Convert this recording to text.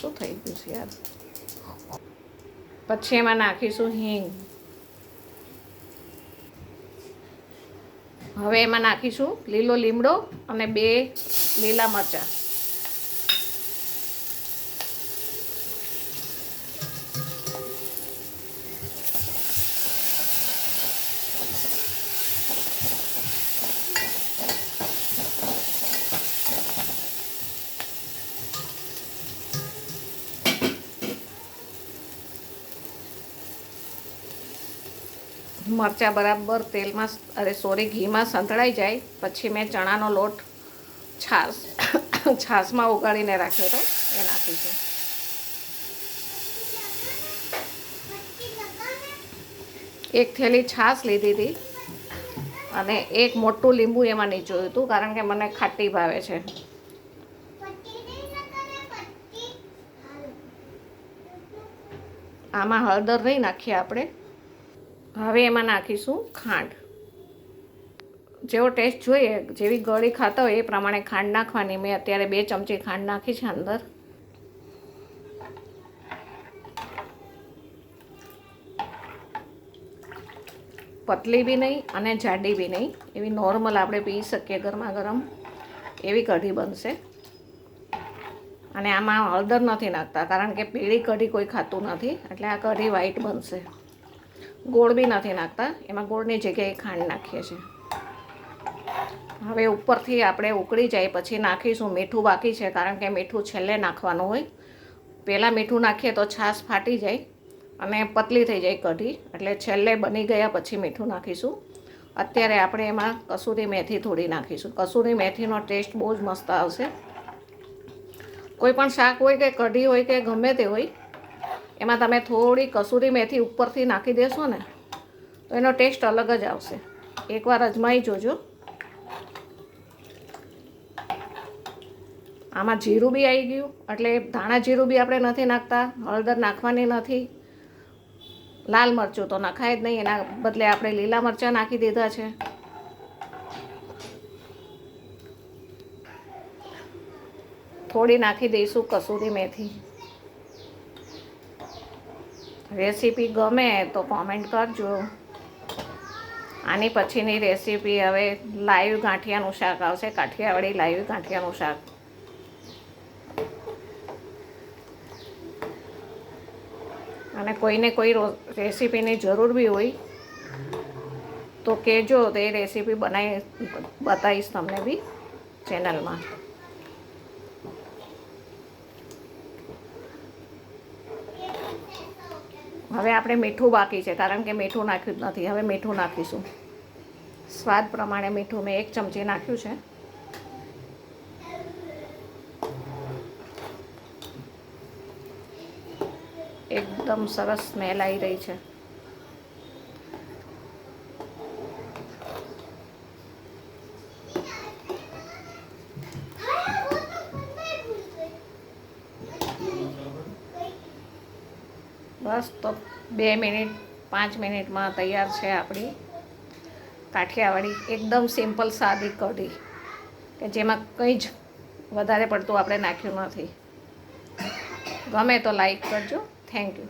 શું થઈ ગયું છે યાર? પછી એમાં નાખીશું હિંગ. હવે એમાં નાખીશું લીલો લીમડો અને બે લીલા મરચાં. મરચાં બરાબર તેલમાં અરે સોરી ઘીમાં સંતળાઈ જાય. પછી મેં ચણાનો લોટ છાશ છાશમાં ઉગાડીને રાખ્યો હતો. એ નાખીશું એક થેલી છાશ લીધી હતી અને એક મોટું લીંબુ એમાં નીચોયું હતું, કારણ કે મને ખાટી ભાવે છે. આમાં હળદર નહીં નાખીએ આપણે. હવે એમાં નાખીશું ખાંડ. જેવો ટેસ્ટ જોઈએ, જેવી ગળી ખાતા હોય એ પ્રમાણે ખાંડ નાખવાની. મેં અત્યારે બે ચમચી ખાંડ નાખી છે અંદર. પતલી બી નહીં અને જાડી બી નહીં. એવી નોર્મલ આપણે પી શકીએ ગરમા ગરમ. એવી કઢી બનશે. અને આમાં હળદર નથી નાખતા, કારણ કે પીળી કઢી કોઈ ખાતું નથી. એટલે આ કઢી વ્હાઈટ બનશે. ગોળ બી નથી નાખતા. એમાં ગોળની જગ્યાએ ખાંડ નાખીએ છીએ. હવે ઉપરથી આપણે ઉકળી જાય પછી નાખીશું. મીઠું બાકી છે કારણ કે મીઠું છેલ્લે નાખવાનું હોય. પહેલાં મીઠું નાખીએ તો છાશ ફાટી જાય અને પતલી થઈ જાય કઢી. એટલે છેલ્લે બની ગયા પછી મીઠું નાખીશું. અત્યારે આપણે એમાં કસૂરી મેથી થોડી નાખીશું. કસૂરી મેથીનો ટેસ્ટ બહુ જ મસ્ત આવશે. કોઈ પણ શાક હોય કે કઢી હોય કે ગમે તે હોય એમાં તમે થોડી કસૂરી મેથી ઉપરથી નાખી દેશો ને, તો એનો ટેસ્ટ અલગ જ આવશે. એકવાર અજમાઈ જોજો. આમાં જીરું બી આવી ગયું, એટલે ધાણા જીરું બી આપણે નથી નાખતા, હળદર નાખવાની નથી. લાલ મરચું તો નખાય જ નહીં, એના બદલે આપણે લીલા મરચાં નાખી દીધા છે. થોડી નાખી દઈશું કસૂરી મેથી. રેસીપી ગમે તો કોમેન્ટ કરજો. આની પછીની રેસીપી હવે લાઈવ ગાંઠિયાનું શાક આવશે, કાઠિયાવાડી લાઈવ ગાંઠિયાનું શાક. અને કોઈને કોઈ રેસીપીની જરૂર બી હોય, તો કહેજો, તો એ રેસીપી બનાવી બતાવીશ તમને બી ચેનલમાં. હવે આપણે મીઠું બાકી છે, કારણ કે મીઠું નાખ્યું જ નથી. હવે મીઠું નાખીશું. સ્વાદ પ્રમાણે મીઠું મેં એક ચમચી નાખ્યું છે. એકદમ સરસ સ્મેલ આવી રહી છે. બસ તો બે મિનિટ, પાંચ મિનિટમાં તૈયાર છે આપણી કાઠિયાવાડી. એકદમ સિમ્પલ સાદી કઢી, કે જેમાં કંઈ જ વધારે પડતું આપણે નાખ્યું નથી. ગમે તો લાઈક કરજો. Thank you